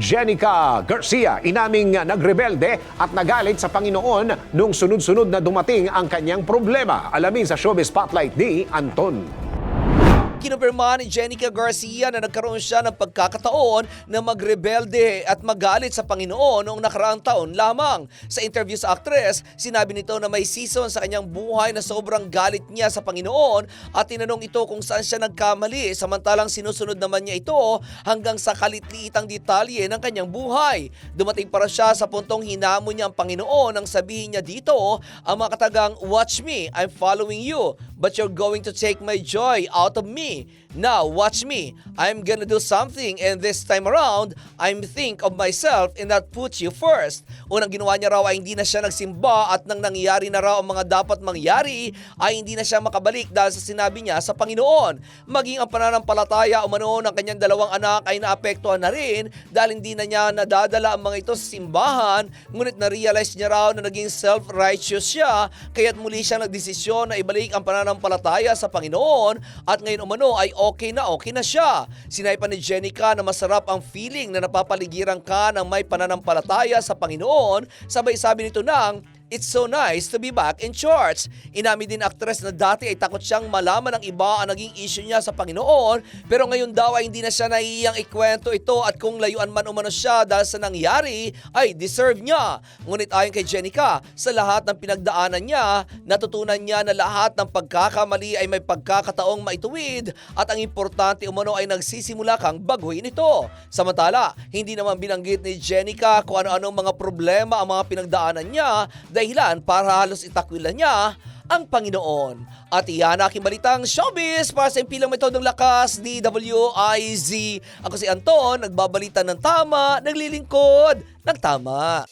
Jenica Garcia, inaming nagrebelde at nagalit sa Panginoon nung sunod-sunod na dumating ang kanyang problema. Alamin sa Showbiz Spotlight ni Anton. Kinumpirma ni Jenica Garcia na nagkaroon siya ng pagkakataon na magrebelde at magalit sa Panginoon noong nakaraang taon lamang. Sa interview sa aktres, sinabi nito na may season sa kanyang buhay na sobrang galit niya sa Panginoon at tinanong ito kung saan siya nagkamali samantalang sinusunod naman niya ito hanggang sa kalitliitang detalye ng kanyang buhay. Dumating para siya sa puntong hinamon niya ang Panginoon nang sabihin niya dito ang mga katagang, Watch me, I'm following you, but you're going to take my joy out of me. Now, watch me. I'm gonna do something and this time around, I'm think of myself and not put you first. Unang ginawa niya raw ay hindi na siya nagsimba at nang nangyari na raw ang mga dapat mangyari ay hindi na siya makabalik dahil sa sinabi niya sa Panginoon. Maging ang pananampalataya umano ng kanyang dalawang anak ay naapektuhan na rin dahil hindi na niya nadadala ang mga ito sa simbahan ngunit na-realize niya raw na naging self-righteous siya kaya't muli siyang nagdesisyon na ibalik ang pananampalataya sa Panginoon at ngayon umano ay okay na okay na siya. Sinay pa ni Jenica na masarap ang feeling na napapaligiran ka ng may pananampalataya sa Panginoon sabay sabi nito ng It's so nice to be back in church. Inamin din aktres na dati ay takot siyang malaman ng iba ang naging issue niya sa Panginoon pero ngayon daw ay hindi na siya naiiyang ikwento ito at kung layuan man umano siya dahil sa nangyari ay deserve niya. Ngunit ayon kay Jenica, sa lahat ng pinagdaanan niya, natutunan niya na lahat ng pagkakamali ay may pagkakataong maituwid at ang importante umano ay nagsisimula kang baguhin ito. Samantala, hindi naman binanggit ni Jenica kung ano-anong mga problema ang mga pinagdaanan niya dahilan para halos itakwilan niya ang Panginoon. At iyan ang aking balitang showbiz para sa impilang metodong lakas ni WIZ. Ako si Anton, nagbabalita ng tama, naglilingkod ng tama.